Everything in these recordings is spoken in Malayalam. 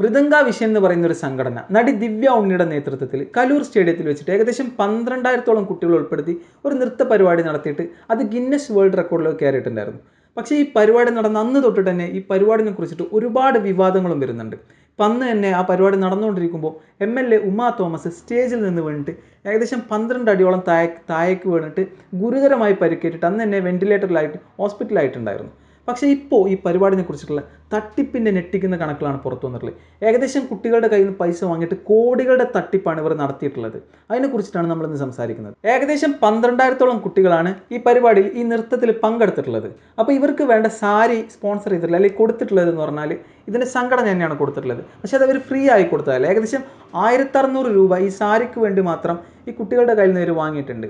മൃദംഗ വിഷയം എന്ന് പറയുന്ന ഒരു സംഘടന. നടി ദിവ്യ ഉണ്ണിയുടെ നേതൃത്വത്തിൽ കലൂർ സ്റ്റേഡിയത്തിൽ വെച്ചിട്ട് ഏകദേശം പന്ത്രണ്ടായിരത്തോളം കുട്ടികൾ ഉൾപ്പെടുത്തി ഒരു നൃത്ത പരിപാടി നടത്തിയിട്ട് അത് ഗിന്നസ് വേൾഡ് റെക്കോർഡിലേക്ക് കയറിയിട്ടുണ്ടായിരുന്നു. പക്ഷേ ഈ പരിപാടി നടന്ന അന്ന് തൊട്ട് തന്നെ ഈ പരിപാടിനെ കുറിച്ചിട്ട് ഒരുപാട് വിവാദങ്ങളും വരുന്നുണ്ട്. അന്ന് തന്നെ ആ പരിപാടി നടന്നുകൊണ്ടിരിക്കുമ്പോൾ M L A Uma Thomas സ്റ്റേജിൽ നിന്ന് വീണിട്ട് ഏകദേശം പന്ത്രണ്ട് അടിയോളം താഴേക്ക് താഴേക്ക് വീണിട്ട് ഗുരുതരമായി പരിക്കേറ്റിട്ട് അന്ന് തന്നെ വെന്റിലേറ്ററിലായിട്ട് ഹോസ്പിറ്റലായിട്ടുണ്ടായിരുന്നു. പക്ഷേ ഇപ്പോൾ ഈ പരിപാടിനെ കുറിച്ചിട്ടുള്ള തട്ടിപ്പിന്റെ ഞെട്ടിക്കുന്ന കണക്കുകളാണ് പുറത്തു വന്നിട്ടുള്ളത്. ഏകദേശം കുട്ടികളുടെ കയ്യിൽ നിന്ന് പൈസ വാങ്ങിയിട്ട് കോടികളുടെ തട്ടിപ്പാണ് ഇവർ നടത്തിയിട്ടുള്ളത്. അതിനെക്കുറിച്ചിട്ടാണ് നമ്മൾ ഇന്ന് സംസാരിക്കുന്നത്. ഏകദേശം പന്ത്രണ്ടായിരത്തോളം കുട്ടികളാണ് ഈ പരിപാടിയിൽ ഈ നൃത്തത്തിൽ പങ്കെടുത്തിട്ടുള്ളത്. അപ്പോൾ ഇവർക്ക് വേണ്ട സാരി സ്പോൺസർ ചെയ്തിട്ടുള്ള അല്ലെങ്കിൽ കൊടുത്തിട്ടുള്ളത് എന്ന് പറഞ്ഞാൽ ഇതിന്റെ സംഘടന തന്നെയാണ് കൊടുത്തിട്ടുള്ളത്. പക്ഷേ അത് അവർ ഫ്രീ ആയി കൊടുത്തതല്ല. ഏകദേശം ആയിരത്തറുന്നൂറ് രൂപ ഈ സാരിക്ക് വേണ്ടി മാത്രം ഈ കുട്ടികളുടെ കയ്യിൽ നിന്ന് ഇവർ വാങ്ങിയിട്ടുണ്ട്.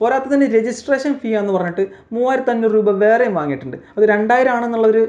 പോരാത്തതിന് രജിസ്ട്രേഷൻ ഫീ എന്ന് പറഞ്ഞിട്ട് മൂവായിരത്തി അഞ്ഞൂറ് രൂപ വേറെയും വാങ്ങിയിട്ടുണ്ട്. അത് രണ്ടായിരം ആണെന്നുള്ളൊരു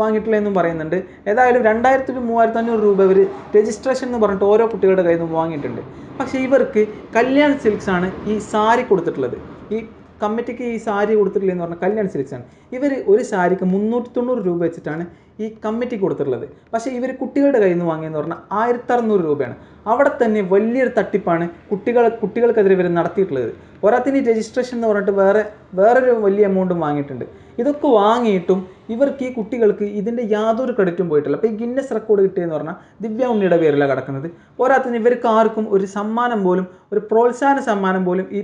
വാങ്ങിയിട്ടില്ല എന്നും പറയുന്നുണ്ട്. ഏതായാലും രണ്ടായിരത്തി ടു മൂവായിരത്തി അഞ്ഞൂറ് രൂപ ഇവർ രജിസ്ട്രേഷൻ എന്ന് പറഞ്ഞിട്ട് ഓരോ കുട്ടികളുടെ കയ്യിൽ നിന്നും വാങ്ങിയിട്ടുണ്ട്. പക്ഷേ ഇവർക്ക് കല്യാൺ സിൽക്സ് ആണ് ഈ സാരി കൊടുത്തിട്ടുള്ളത്. ഈ കമ്മിറ്റിക്ക് ഈ സാരി കൊടുത്തിട്ടില്ല എന്ന് പറഞ്ഞാൽ കല്യാൺ സിൽക്സ് ആണ്. ഇവർ ഒരു സാരിക്ക് മുന്നൂറ്റി തൊണ്ണൂറ് രൂപ വെച്ചിട്ടാണ് ഈ കമ്മിറ്റി കൊടുത്തിട്ടുള്ളത്. പക്ഷേ ഇവർ കുട്ടികളുടെ കയ്യിൽ നിന്ന് വാങ്ങിയെന്ന് പറഞ്ഞാൽ ആയിരത്തി അറുന്നൂറ് രൂപയാണ്. അവിടെ തന്നെ വലിയൊരു തട്ടിപ്പാണ് കുട്ടികൾ കുട്ടികൾക്കെതിരെ ഇവർ നടത്തിയിട്ടുള്ളത്. ഒരാത്തിന് രജിസ്ട്രേഷൻ എന്ന് പറഞ്ഞിട്ട് വേറെ വേറൊരു വലിയ എമൗണ്ടും വാങ്ങിയിട്ടുണ്ട്. ഇതൊക്കെ വാങ്ങിയിട്ടും ഇവർക്ക് ഈ കുട്ടികൾക്ക് ഇതിന്റെ യാതൊരു ക്രെഡിറ്റും പോയിട്ടില്ല. അപ്പോൾ ഈ ഗിന്നസ് റെക്കോർഡ് കിട്ടിയെന്ന് പറഞ്ഞാൽ ദിവ്യ ഉണ്ണിയുടെ പേരിലാണ് കിടക്കുന്നത്. പോരാത്തിന് ഇവർക്ക് ആർക്കും ഒരു സമ്മാനം പോലും ഒരു പ്രോത്സാഹന സമ്മാനം പോലും ഈ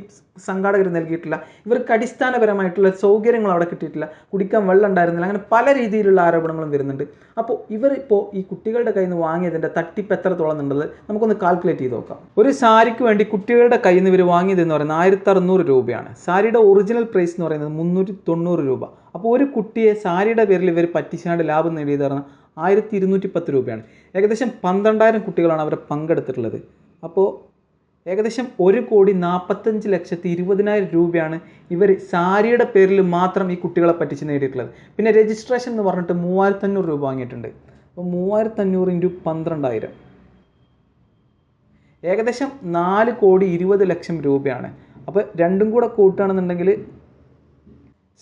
സംഘാടകർ നൽകിയിട്ടില്ല. ഇവർക്ക് അടിസ്ഥാനപരമായിട്ടുള്ള സൗകര്യങ്ങൾ അവിടെ കിട്ടിയിട്ടില്ല. കുടിക്കാൻ വെള്ളം ഉണ്ടായിരുന്നില്ല. അങ്ങനെ പല രീതിയിലുള്ള ആരോപണങ്ങളും വരുന്നുണ്ട് അപ്പോൾ ഇവർ ഇപ്പോൾ ഈ കുട്ടികളുടെ കയ്യിൽ നിന്ന് വാങ്ങിയതിന്റെ തട്ടിപ്പ് എത്രത്തോളം ഉണ്ടെന്നത് നമുക്കൊന്ന് കാൽക്കുലേറ്റ് ചെയ്ത് നോക്കാം. ഒരു സാരിക്ക് വേണ്ടി കുട്ടികളുടെ കയ്യിൽ നിന്ന് ഇവർ വാങ്ങിയത് എന്ന് പറയുന്നത് ആയിരത്തി അറുന്നൂറ് രൂപയാണ്. സാരിയുടെ ഒറിജിനൽ പ്രൈസ് എന്ന് പറയുന്നത് മുന്നൂറ്റി തൊണ്ണൂറ് രൂപ. അപ്പോൾ ഒരു കുട്ടിയെ സാരിയുടെ പേരിൽ ഇവർ പറ്റിച്ചാണ്ട് ലാഭം നേടിയത് പറഞ്ഞാൽ ആയിരത്തി ഇരുന്നൂറ്റി പത്ത് രൂപയാണ്. ഏകദേശം പന്ത്രണ്ടായിരം കുട്ടികളാണ് അവർ പങ്കെടുത്തിട്ടുള്ളത്. അപ്പോൾ ഏകദേശം ഒരു കോടി നാൽപ്പത്തഞ്ച് ലക്ഷത്തി ഇരുപതിനായിരം രൂപയാണ് ഇവർ സാരിയുടെ പേരിൽ മാത്രം ഈ കുട്ടികളെ പറ്റിച്ച് നേടിയിട്ടുള്ളത്. പിന്നെ രജിസ്ട്രേഷൻ എന്ന് പറഞ്ഞിട്ട് മൂവായിരത്തഞ്ഞൂറ് രൂപ വാങ്ങിയിട്ടുണ്ട്. അപ്പോൾ മൂവായിരത്തഞ്ഞൂറ് ഇന്റു പന്ത്രണ്ടായിരം. ഏകദേശം നാല് കോടി ഇരുപത് ലക്ഷം രൂപയാണ്. അപ്പോൾ രണ്ടും കൂടെ കൂട്ടുകയാണെന്നുണ്ടെങ്കിൽ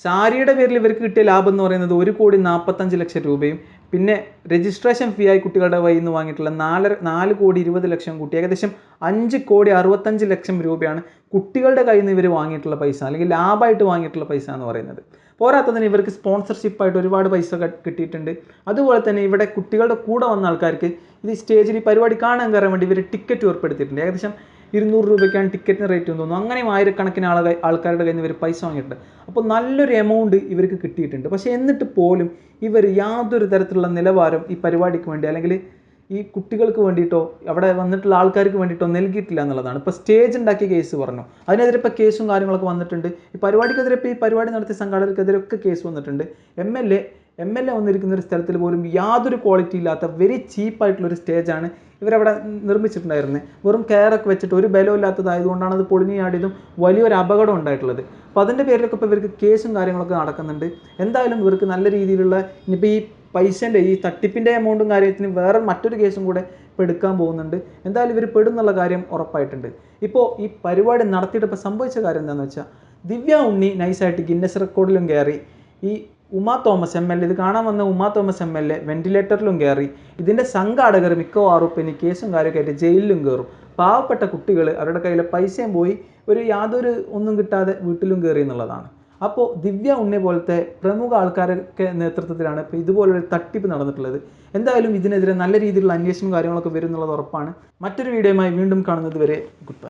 സാരിയുടെ പേരിൽ ഇവർക്ക് കിട്ടിയ ലാഭം എന്ന് പറയുന്നത് ഒരു കോടി നാൽപ്പത്തഞ്ച് ലക്ഷം രൂപയും പിന്നെ രജിസ്ട്രേഷൻ ഫീ ആയി കുട്ടികളുടെ കയ്യിൽ നിന്ന് വാങ്ങിയിട്ടുള്ള നാലര നാല് കോടി ഇരുപത് ലക്ഷം കൂട്ടി ഏകദേശം അഞ്ച് കോടി അറുപത്തഞ്ച് ലക്ഷം രൂപയാണ് കുട്ടികളുടെ കയ്യിൽ നിന്ന് ഇവർ വാങ്ങിയിട്ടുള്ള പൈസ അല്ലെങ്കിൽ ലാഭമായിട്ട് വാങ്ങിയിട്ടുള്ള പൈസ എന്ന് പറയുന്നത്. പോരാത്തതിന് ഇവർക്ക് സ്പോൺസർഷിപ്പായിട്ട് ഒരുപാട് പൈസ കിട്ടിയിട്ടുണ്ട്. അതുപോലെ തന്നെ ഇവിടെ കുട്ടികളുടെ കൂടെ വന്ന ആൾക്കാർക്ക് ഇത് സ്റ്റേജിൽ ഈ പരിപാടി കാണാൻ കയറാൻ വേണ്ടി ഇവർ ടിക്കറ്റ് ഏർപ്പെടുത്തിയിട്ടുണ്ട് ഏകദേശം ഇരുന്നൂറ് രൂപയ്ക്കാണ് ടിക്കറ്റിന് റേറ്റ് എന്ന് തോന്നുന്നു. അങ്ങനെയും ആയിരക്കണക്കിന് ആളുകൾ ആൾക്കാരുടെ കയ്യിൽ നിന്ന് ഇവർ പൈസ വാങ്ങിയിട്ടുണ്ട്. അപ്പോൾ നല്ലൊരു എമൗണ്ട് ഇവർക്ക് കിട്ടിയിട്ടുണ്ട്. പക്ഷേ എന്നിട്ട് പോലും ഇവർ യാതൊരു തരത്തിലുള്ള നിലവാരം ഈ പരിപാടിക്ക് വേണ്ടി അല്ലെങ്കിൽ ഈ കുട്ടികൾക്ക് വേണ്ടിയിട്ടോ അവിടെ വന്നിട്ടുള്ള ആൾക്കാർക്ക് വേണ്ടിയിട്ടോ നൽകിയിട്ടില്ല എന്നുള്ളതാണ്. ഇപ്പോൾ സ്റ്റേജ് ഉണ്ടാക്കിയ കേസ് പറഞ്ഞു. അതിനെതിരെ ഇപ്പോൾ കേസും കാര്യങ്ങളൊക്കെ വന്നിട്ടുണ്ട്. ഈ പരിപാടിക്കെതിരെ ഇപ്പോൾ ഈ പരിപാടി നടത്തിയ സംഘാടകർക്കെതിരെ ഒക്കെ കേസ് വന്നിട്ടുണ്ട്. M L A M L A വന്നിരിക്കുന്ന ഒരു സ്ഥലത്തിൽ പോലും യാതൊരു ക്വാളിറ്റി ഇല്ലാത്ത വെരി ചീപ്പായിട്ടുള്ള ഒരു സ്റ്റേജാണ് ഇവരവിടെ നിർമ്മിച്ചിട്ടുണ്ടായിരുന്നത് വെറും കെയറൊക്കെ വെച്ചിട്ട് ഒരു ബലമില്ലാത്തതായതുകൊണ്ടാണ് അത് പൊളിഞ്ഞു ചാടിയതും വലിയൊരു അപകടം ഉണ്ടായിട്ടുള്ളത്. അപ്പോൾ അതിന്റെ പേരിലൊക്കെ ഇപ്പോൾ ഇവർക്ക് കേസും കാര്യങ്ങളൊക്കെ നടക്കുന്നുണ്ട്. എന്തായാലും ഇവർക്ക് നല്ല രീതിയിലുള്ള ഇനിയിപ്പോൾ ഈ പൈസന്റെ ഈ തട്ടിപ്പിന്റെ എമൗണ്ടും കാര്യത്തിന് വേറെ മറ്റൊരു കേസും കൂടെ ഇപ്പോൾ എടുക്കാൻ പോകുന്നുണ്ട്. എന്തായാലും ഇവർ പെടുന്നുള്ള കാര്യം ഉറപ്പായിട്ടുണ്ട്. ഇപ്പോൾ ഈ പരിപാടി നടത്തിയിട്ട് ഇപ്പോൾ സംഭവിച്ച കാര്യം എന്താണെന്ന് വെച്ചാൽ ദിവ്യ ഉണ്ണി നൈസായിട്ട് ഗിന്നസ് റെക്കോർഡിലും കയറി ഈ Uma Thomas M L A. ഇത് കാണാൻ വന്ന Uma Thomas M L A വെന്റിലേറ്ററിലും കയറി. ഇതിന്റെ സംഘാടകർ മിക്കവാറും പിന്നെ കേസും കാര്യമൊക്കെ ആയിട്ട് ജയിലിലും കയറും. പാവപ്പെട്ട കുട്ടികൾ അവരുടെ കയ്യിലെ പൈസയും പോയി ഒരു യാതൊരു ഒന്നും കിട്ടാതെ വീട്ടിലും കയറി എന്നുള്ളതാണ്. അപ്പോൾ ദിവ്യ ഉണ്ണി പോലത്തെ പ്രമുഖ ആൾക്കാരൊക്കെ നേതൃത്വത്തിലാണ് ഇപ്പോൾ ഇതുപോലൊരു തട്ടിപ്പ് നടന്നിട്ടുള്ളത്. എന്തായാലും ഇതിനെതിരെ നല്ല രീതിയിലുള്ള അന്വേഷണം കാര്യങ്ങളൊക്കെ വരും എന്നുള്ളത് ഉറപ്പാണ്. മറ്റൊരു വീഡിയോയുമായി വീണ്ടും കാണുന്നത് വരെ ഗുഡ്